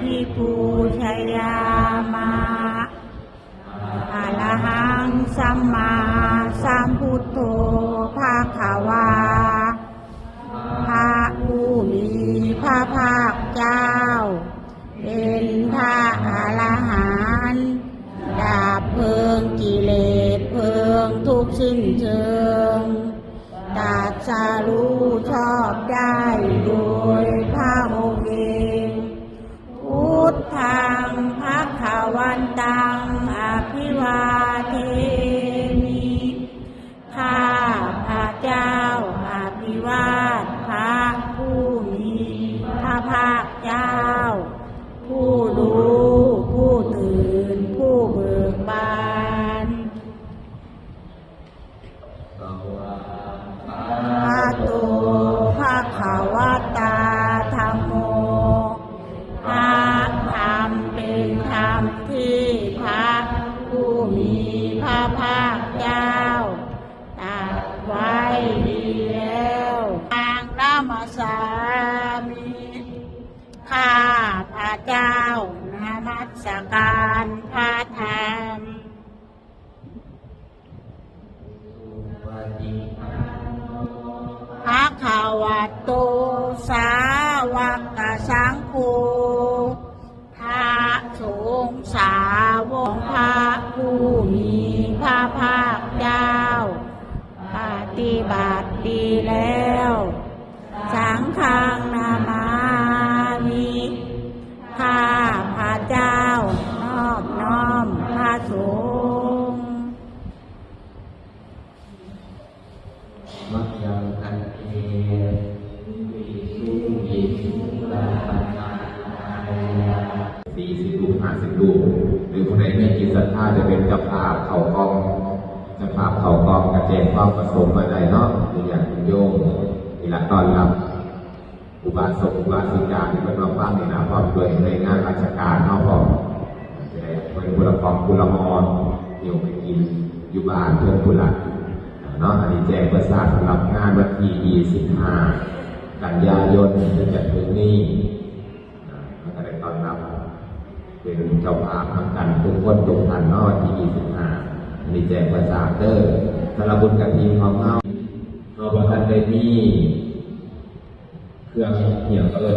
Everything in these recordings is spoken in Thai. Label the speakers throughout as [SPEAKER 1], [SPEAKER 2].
[SPEAKER 1] ภิปูชยามาอะระหังสัมมาสัมพุทโธภาคาวาพระผู้มีพระภาคเจ้า เป็นพระอรหันต์ดาบเพลิงกิเลสเพลิงทุกสิ้นเชิงตัดสรู้ชอบ ภาคเจ้า ผู้รู้ผู้ตื่น ผู้เบิกบานพระโตพระขาวตาธรรมโมพระธรรมเป็นธรรมที่พระผู้มีพระภาคเจ้า เจ้านมัสการพระธรรมพระขาวโตสา มีจิต
[SPEAKER 2] ศรัทธาจะเป็นเจ้าภาพเขากองเจ้าภาพเขากองกระเจงความประสมมาได้เนาะตัวอย่างคุณโยมทีละตอนรับ อุบาสกอุบาสิกาที่เป็นมาฟังในนามพร้อมด้วยในงานราชการเนาะพร้อมจะได้เป็นบุรกองบุรมอนเดี๋ยวไปกินอยู่บ้านเพื่อนบุรักเนาะอันนี้แจ้งประสาทสำหรับงานวันที่25กันยายนจะจัดถึงนี้นะแล้วก็ได้ต้อนรับ เป็นเจ้าภาพทั้งกันทุกคนทุกท่านนาะวันที่25อันนี้แจงประสาทเด้อสารบุญกับทีมของเราเราประทันได้มีเครื่องเหี่ยวเอิญ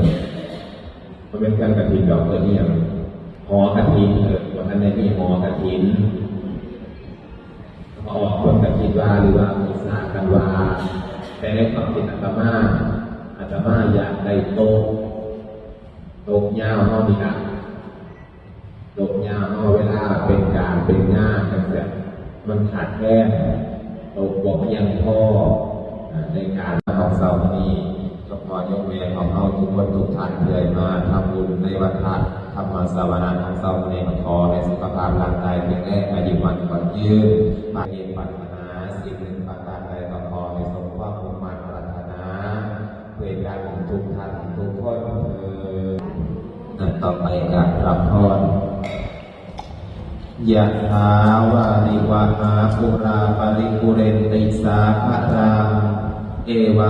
[SPEAKER 2] มันเป็นเครื่องกระถินดอกเอิญเหี่ยวหอกระถินเออประทันได้มีหอกระถินออกคนกันคิดว่าหรือว่าอุตสาหกันว่าแต่ในความคิดอาตมาอาตมาอยากได้โตะโตะยาวห้อนี่นะ ยาวห้อเวลาเป็นการเป็นงานกันเสร็จมันขาดแคลนโตะบอกยังพ่อในการของเสาร์นี้ก็ขอยกเว้นของเราทุกคนทุกท่านเคยมาทำบุญในวันพัดทำมาสวนาของเสาร์นี้ขอในสุขภาพร่างกายแข็งแรงอายุมันกว่ายืนปาเย็นปัถนาสิ่งหนึ่งประการใดก็ขอให้สมความมุ่งมั่นปรารถนาเพื่อการทุกท่านทุกคนเถิดต่อไปการรับพร ยะถาวาริวหาปุราปริปุเรนติสาคารังเอวา